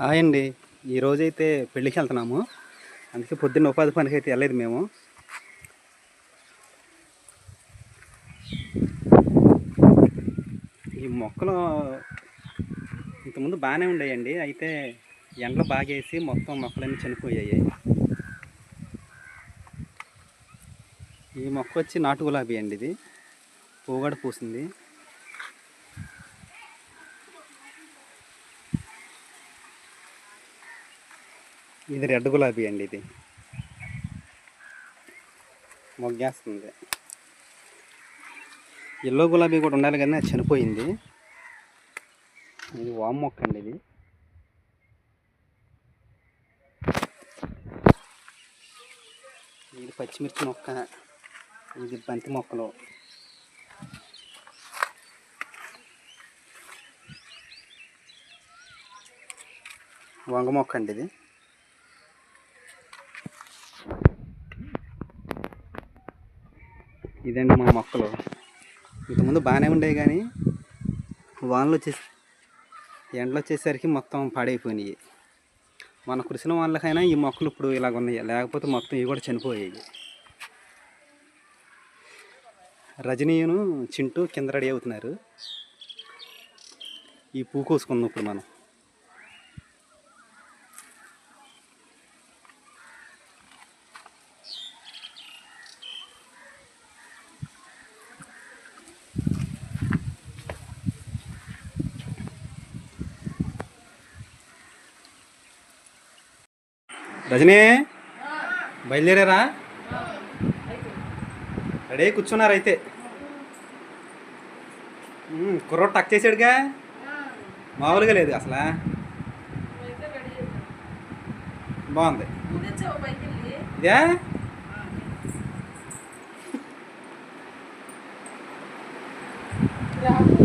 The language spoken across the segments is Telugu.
హాయ్ అండి. ఈరోజైతే పెళ్ళికి వెళ్తున్నాము. అందుకే పొద్దున్న ఉపాధి పనికి అయితే వెళ్ళలేదు మేము. ఈ మొక్కలు ఇంతకుముందు బాగానే ఉండేయండి. అయితే ఎండలు బాగేసి మొత్తం మొక్కలన్నీ చనిపోయాయి. ఈ మొక్క వచ్చి నాటు గులాబీ అండి ఇది. పువ్వు పూసింది. ఇది రెడ్ గులాబీ అండి ఇది. మొగ్గేస్తుంది. ఎల్లో గులాబీ కూడా ఉండాలి కానీ అది చనిపోయింది. ఇది వామ్ మొక్క అండి ఇది. ఇది పచ్చిమిర్చి మొక్క. ఇది బంతి మొక్కలు. వంగ మొక్క అండి ఇది. ఇదండి మా మొక్కలు. ఇంతకుముందు బాగానే ఉండేవి కానీ వానలు వచ్చేసి ఎండలు వచ్చేసరికి మొత్తం పాడైపోయినాయి. మన కురిసిన వాళ్ళకైనా ఈ మొక్కలు ఇప్పుడు ఇలాగ ఉన్నాయి. లేకపోతే మొత్తం ఇవి కూడా చనిపోయాయి. రజనీయును చింటూ కింద రెడీ అవుతున్నారు. ఈ పూ కోసుకుందాం ఇప్పుడు మనం. రజనీ బయలుదేరారా? రెడీ అయి కూర్చున్నారు అయితే. కుర్రోడు టక్ చేసాడుగా? మామూలుగా లేదు అసలు. బాగుంది. ఇదే? Yeah.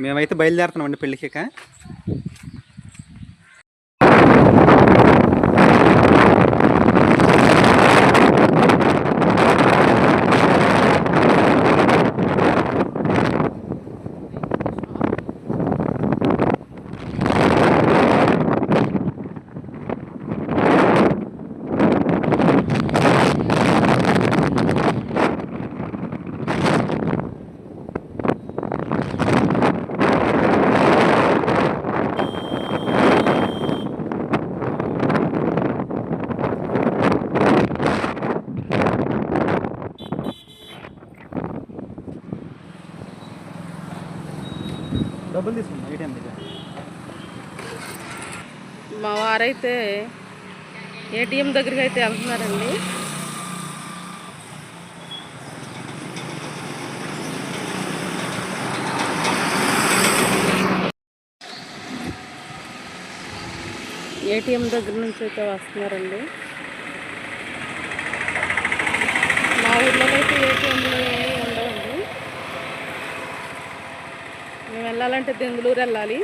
మేమైతే బయలుదేరుతున్నామండి పెళ్ళికి ఇక. డబ్బులు తీసుకున్నాం ఏటీఎం దగ్గర అయితే ఏటీఎం దగ్గరికి అయితే వెళ్తున్నారండి. ఏటీఎం దగ్గర నుంచి అయితే వస్తున్నారండి. మా ఊర్లో అయితే ఏటీఎంలు ఏమీ ఉండవండి. మేము వెళ్ళాలంటే బెంగళూరు వెళ్ళాలి.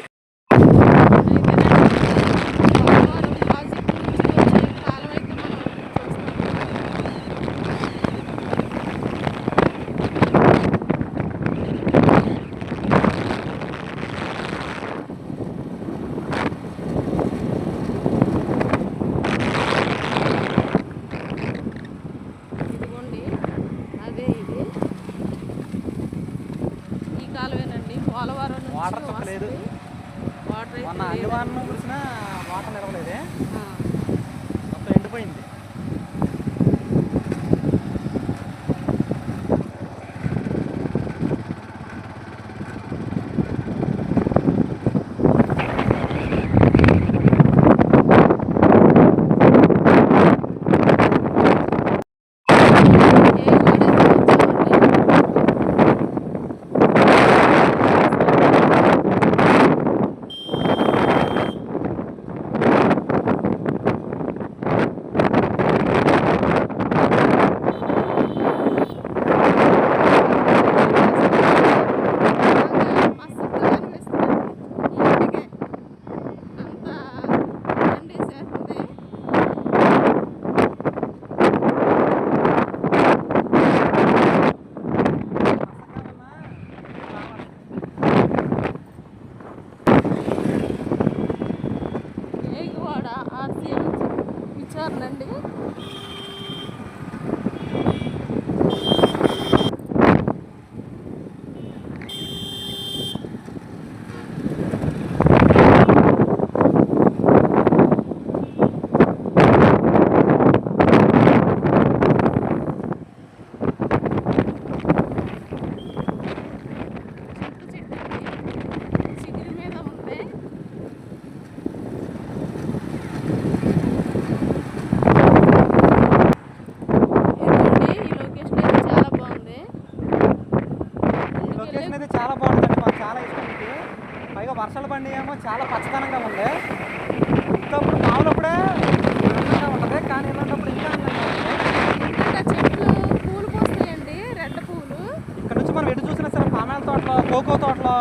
కోకో తోటలో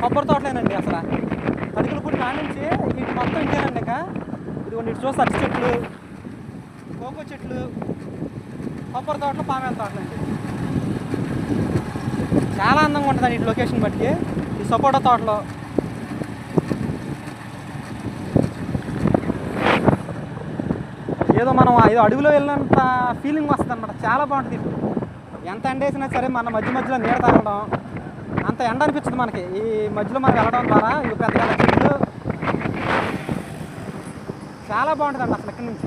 కొబ్బరి తోటలేనండి అసలు. అడుగులు పుట్టి కానించి నుంచి ఇటు మొత్తం ఇంతేనండి ఇక. ఇదిగోండి ఇటు చూస్తే అరటి చెట్లు కోకో చెట్లు కొబ్బరి తోటలు పామాయిల తోటలండి చాలా అందంగా ఉంటుందండి ఇటు లొకేషన్ బట్టి. ఈ సపోటా తోటలో. ఏదో మనం ఏదో అడవిలో వెళ్ళినంత ఫీలింగ్ వస్తుంది అనమాట చాలా బాగుంటుంది. ఎంత ఎండేసినా సరే మన మధ్య మధ్యలో నీడ తాగడం అంత ఎండ అనిపించదు మనకి. ఈ మధ్యలో మనకి వెళ్ళడం ద్వారా ఈ పెద్ద చెట్లు చాలా బాగుంటుందండి అసలు ఇక్కడి నుంచి.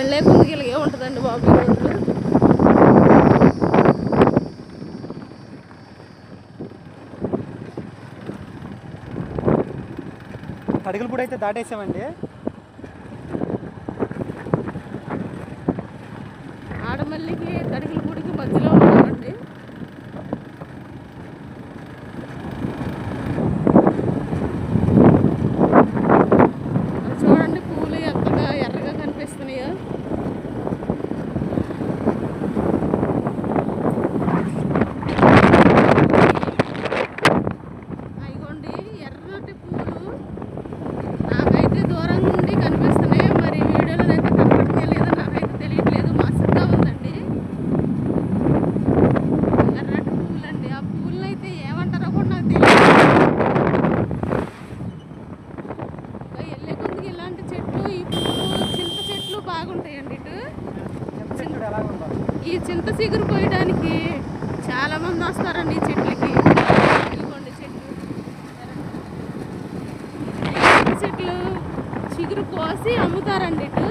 వెళ్ళే కొద్దిగా ఇలాగే ఉంటుందండి బాబు ఈ రోడ్లు అడుగులు కూడా అయితే దాటేసామండి. ఎగురు చిగురు పోయడానికి చాలా మంది వస్తారండి ఈ చెట్లకి. ఇదిగోండి చెట్లు. చెట్లు చిగురు కోసి అమ్ముతారండి ఇటు.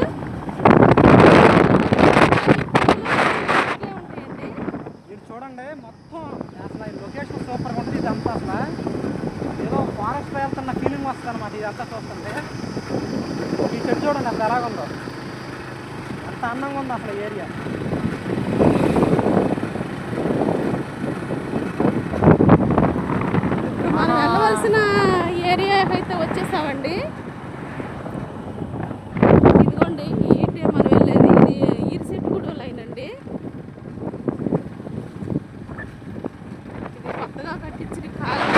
ఇటు చూడండి మొత్తం అసలు ఈ లొకేషన్ సూపర్గా ఉంటుంది ఇదంతా అసలు. ఏదో ఫారెస్ట్ వెళ్తున్న ఫీలింగ్ వస్తుంది అనమాట ఇదంతా చూస్తుంటే. ఈ చెట్టు చూడండి అసలు ఎలాగుందో. అంత అందంగా ఉంది అసలు ఏరియా ఇప్పుడు మనం ఏరియా అయితే వచ్చేసామండి ఇదిగోండి ఏంటి మనం వెళ్ళేది ఇది ఈరిసెట్టుగూడెం లైన్ అండి ఇది కొత్తగా కట్టించిన కాలం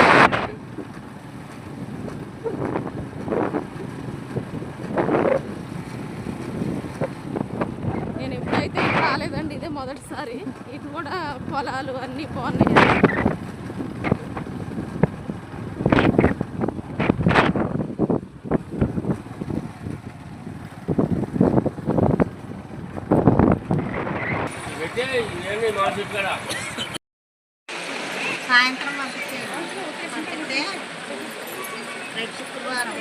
నేను ఎప్పుడైతే రాలేదండి ఇదే మొదటిసారి. ఇటు కూడా పొలాలు అన్నీ బాగున్నాయి. సాయంత్రం పంపించేది పంపిస్తే రేపు శుక్రవారం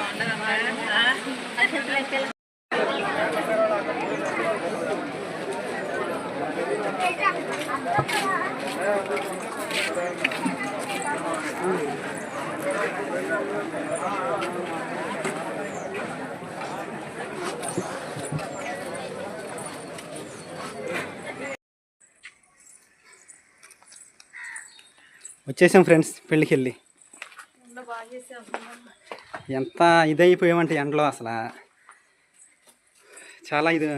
వచ్చేసాం ఫ్రెండ్స్ పెళ్ళికి వెళ్ళి. ఎంత ఇదైపోయామంటే ఎండలో అసలు. చాలా ఇది